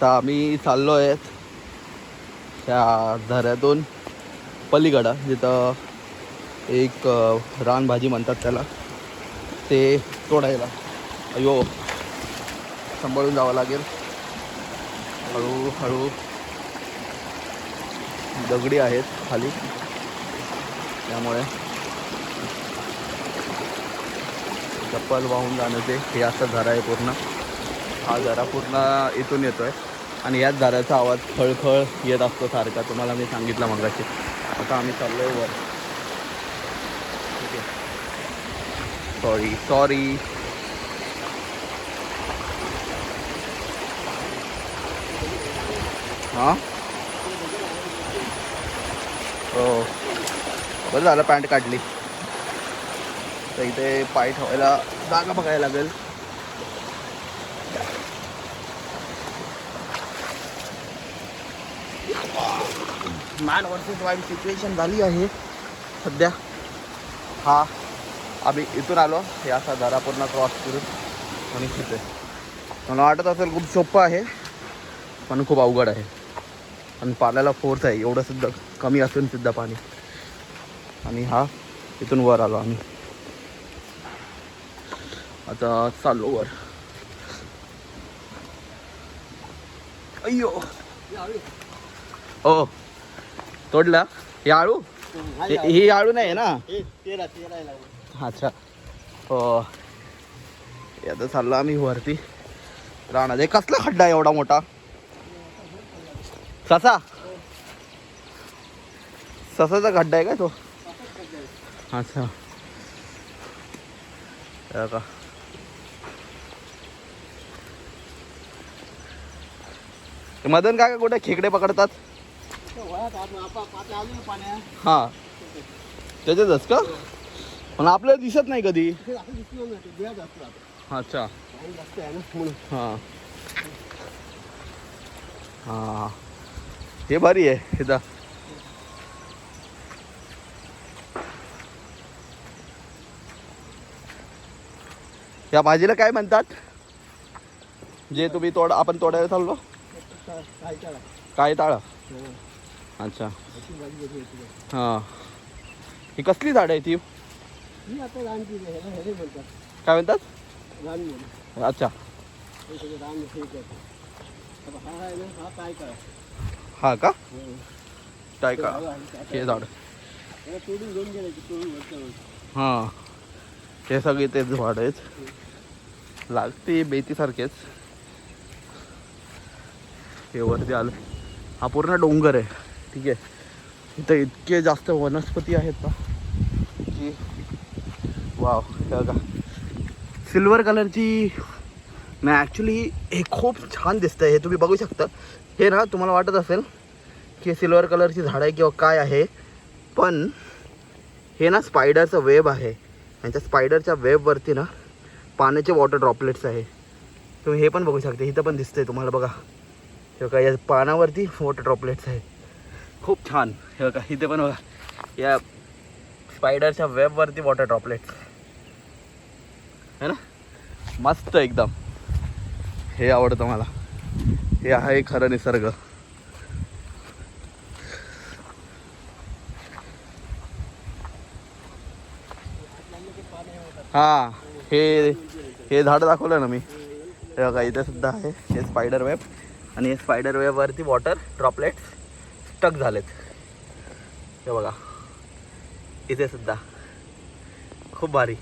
आता आम्ही चाललो आहेत त्या झऱ्यातून पलीकडं जिथं एक रानभाजी म्हणतात त्याला ते तोडायला. अयो सांभाळून जावं लागेल. हळूहळू दगडी आहेत खाली. त्यामुळे चप्पल वाहून जाणं ते हे असं झरा आहे पूर्ण. हा झरा पूर्ण इथून येतो आहे आणि याच झाडाचा आवाज खळखळ येत असतो सारखा. तुम्हाला मी सांगितलं मगाशी. आता आम्ही चाललो आहे वर. ठीक आहे. सॉरी सॉरी हां? हो. बरं झालं पॅन्ट काढली. तर इथे पाय ठेवायला जागा बघायला लागेल. मॅन वर्सेस वाईल्ड सिच्युएशन झाली आहे. सध्या हा आम्ही इथून आलो. हे असा जरा पूर्ण क्रॉस करून आणि तिथे. मला वाटत असेल खूप सोपं आहे पण खूप अवघड आहे. आणि पाण्याला फोर्स आहे. एवढं सुद्धा कमी असून सुद्धा पाणी. आणि हा इथून वर आलो आम्ही. आता चाललो वर. अय्यो! हो तोडला? हे आळू? हे- ही आळू नाही आहे ना? तेरा तेरा अच्छा. हो. आता चाललो आम्ही वरती. राहणार कसला खड्डा आहे एवढा मोठा? ससा? ससाचा खड्डा आहे का तो? अच्छा. हे का मदन काय कुठे खेकडे पकडतात? हा. त्याच्यातच का? पण आपल्याला दिसत नाही कधी. अच्छा. हां. हां. हे भारी आहे इथं या भाजीला काय म्हणतात? जे तुम्ही तोड आपण तोडायला चाललो? काय ताळा. अच्छा. हां. ही कसली झाड आहे ती ही आता रान काय म्हणतात? रान अच्छा. हे सगळं रान हे करतात. आता हा आहे ना हा काय करा? हा का? हो. काय का हा, हा, हे झाड. त्याला तोडून घेऊन गेले की तोडून वरच्या वर. हां. हे सगळे ते झाड आहेत. लागते बेतीसारखेच. हे वरती आलं. हा पूर्ण डोंगर आहे. ठीक आहे. इथं इतके जास्त वनस्पती आहेत ना की वाव बघा. सिल्वर कलरची नाही ॲक्च्युली हे खूप छान दिसतं हे तुम्ही बघू शकता. हे ना तुम्हाला वाटत असेल की सिल्वर कलरची झाडं आहे किंवा काय आहे पण हे ना स्पायडरचं वेब आहे. यांच्या स्पायडरच्या वेबवरती ना पाण्याचे वॉटर ड्रॉपलेट्स आहे. तुम्ही हे पण बघू शकता इथं पण दिसतंय तुम्हाला बघा. किंवा काय या पानावरती वॉटर ड्रॉपलेट्स आहे. खूप छान. हे बघा इथे पण बघा. या स्पायडरच्या वेबवरती वॉटर ड्रॉपलेट है ना? मस्त एकदम. हे आवडतं मला. हे आहे खरं निसर्ग. हां हे हे झाड दाखवलं ना मी. हे बघा इथे सुद्धा आहे. हे स्पायडर वेब आणि हे स्पायडर वेबवरती वॉटर ड्रॉपलेट्स स्टक झालेत. हे बघा. इथे सुद्धा. खूप भारी.